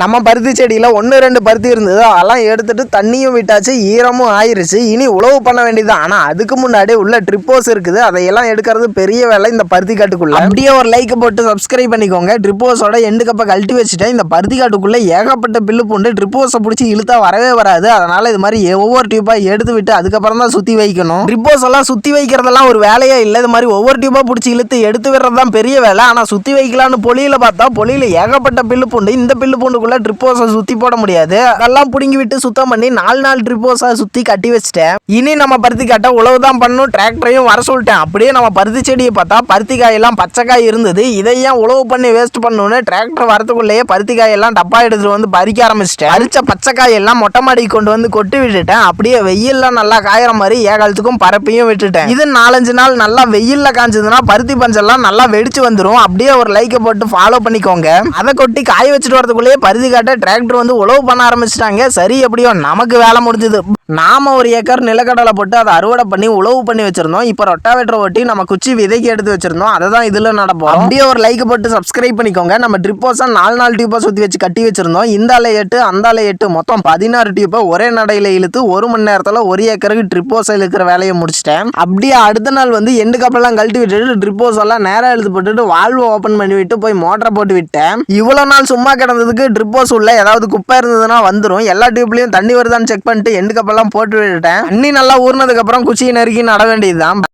நம்ம பருத்தி செடியில் ஒன்று ரெண்டு பருத்தி இருந்தது அதெல்லாம் எடுத்துகிட்டு தண்ணியும் விட்டாச்சு ஈரமும் ஆயிருச்சு. இனி உழவு பண்ண வேண்டியது ஆனால் அதுக்கு முன்னாடி உள்ள ட்ரிப்போஸ் இருக்குது. அதையெல்லாம் எடுக்கிறது பெரிய வேலை இந்த பருத்தி காட்டுக்குள்ள. அப்படியே ஒரு லைக் போட்டு சப்ஸ்கிரைப் பண்ணிக்கோங்க. ட்ரிப்போஸோட எண்டு கப்பை கழட்டி வச்சுட்டேன். இந்த பருத்தி காட்டுக்குள்ளே ஏகப்பட்ட பில்லு பூண்டு ட்ரிப்போஸை பிடிச்சி இழுத்தா வரவே வராது. அதனால் இது மாதிரி ஒவ்வொரு டியூப்பாக எடுத்து விட்டு அதுக்கப்புறம் தான் சுற்றி வைக்கணும். ட்ரிப்போஸ் எல்லாம் சுற்றி வைக்கிறதெல்லாம் ஒரு வேலையே இல்லை. இது மாதிரி ஒவ்வொரு டியூப்பாக பிடிச்சி இழுத்து எடுத்து விடுறது தான் பெரிய வேலை. ஆனால் சுற்றி வைக்கலான்னு பொலியில் பார்த்தா பொலியில் ஏகப்பட்ட பில்லு பூண்டு இந்த பில்லு பூண்டுக்குள்ள ட்ரிப்போஸை சுற்றி போட முடியாது. அதெல்லாம் பிடுங்கி விட்டு சுத்தம் பண்ணி நாலு நாள் ட்ரிப்போஸை சுற்றி கட்டி வச்சிட்டேன். இனி நம்ம பருத்தி காட்ட உழவு தான் பண்ணணும் டிராக்டரையும் வர சொல்லிட்டேன். அப்படியே நம்ம பருத்தி செடியை பார்த்தா பருத்தி காயெல்லாம் பச்சைக்காய் இருந்தது. இதையும் உழவு பண்ணி வேஸ்ட் பண்ணணும்னு டிராக்டர் வரதுக்குள்ளேயே பருத்தி காயெல்லாம் டப்பா எடுத்துட்டு வந்து பறிக்க ஆரம்பிச்சிட்டேன். அரிச்ச பச்சைக்காயெல்லாம் மொட்டை மாடிக்கு கொண்டு வந்து கொட்டி விட்டுட்டேன். அப்படியே வெயில்ல நல்லா காயற மாதிரி ஏகாலத்துக்கும் பரப்பையும் விட்டுட்டேன். இது நாலஞ்சு நாள் நல்லா வெயில்ல காஞ்சதுன்னா பருத்தி பஞ்செல்லாம் நல்லா வெடிச்சு வந்துடும் அப்படியே ஒரு லைக்கை போட்டு ஃபாலோ பண்ணிக்கோங்க. அதை கொட்டி காய வச்சுட்டு வரதுக்குள்ளேயே பருத்தி காட்ட டிராக்டர் வந்து உழவு பண்ண ஆரம்பிச்சிட்டாங்க. சரி எப்படியோ நமக்கு வேலை முடிஞ்சது. நாம ஒரு ஏக்கர் நிலக்கடலை போட்டு அதை அறுவடை பண்ணி உழவு பண்ணி வச்சிருந்தோம். இப்போ ரொட்டாவேட்டரை ஒட்டி நம்ம குச்சி விதைக்கு எடுத்து வச்சிருந்தோம். அதை தான் இதில் நடப்போம் அப்படியே ஒரு லைக் போட்டு சப்ஸ்கிரைப் பண்ணிக்கோங்க. நம்ம ட்ரிப்போஸாக நாலு நாலு டியூப்பாக சுற்றி வச்சு கட்டி வச்சிருந்தோம். இந்த அலை எட்டு அந்த அலை எட்டு மொத்தம் பதினாறு டியூப்பை ஒரே நடையில் இழுத்து ஒரு மணி நேரத்தில் ஒரு ஏக்கருக்கு ட்ரிப்போஸ் இழுக்கிற வேலையை முடிச்சிட்டேன். அப்படியே அடுத்த நாள் வந்து எண்டு கப்பெல்லாம் கழட்டி விட்டுட்டு ட்ரிப்போஸ் எல்லாம் நேராக இழுத்து போட்டுட்டு வால்வை ஓப்பன் பண்ணி விட்டு போய் மோட்டரை போட்டு விட்டேன். இவ்வளோ நாள் சும்மா கிடந்ததுக்கு ட்ரிப்போஸ் உள்ள ஏதாவது குப்பை இருந்ததுன்னா வந்துடும் எல்லா டியூப்லையும் தண்ணி வருதான்னு செக் பண்ணிட்டு எண்டு கப்பெல்லாம் போட்டு விட்டுட்டேன் தண்ணி நல்லா ஊறினதுக்கப்புறம் குச்சியை நறுக்கி நட வேண்டியதுதான்.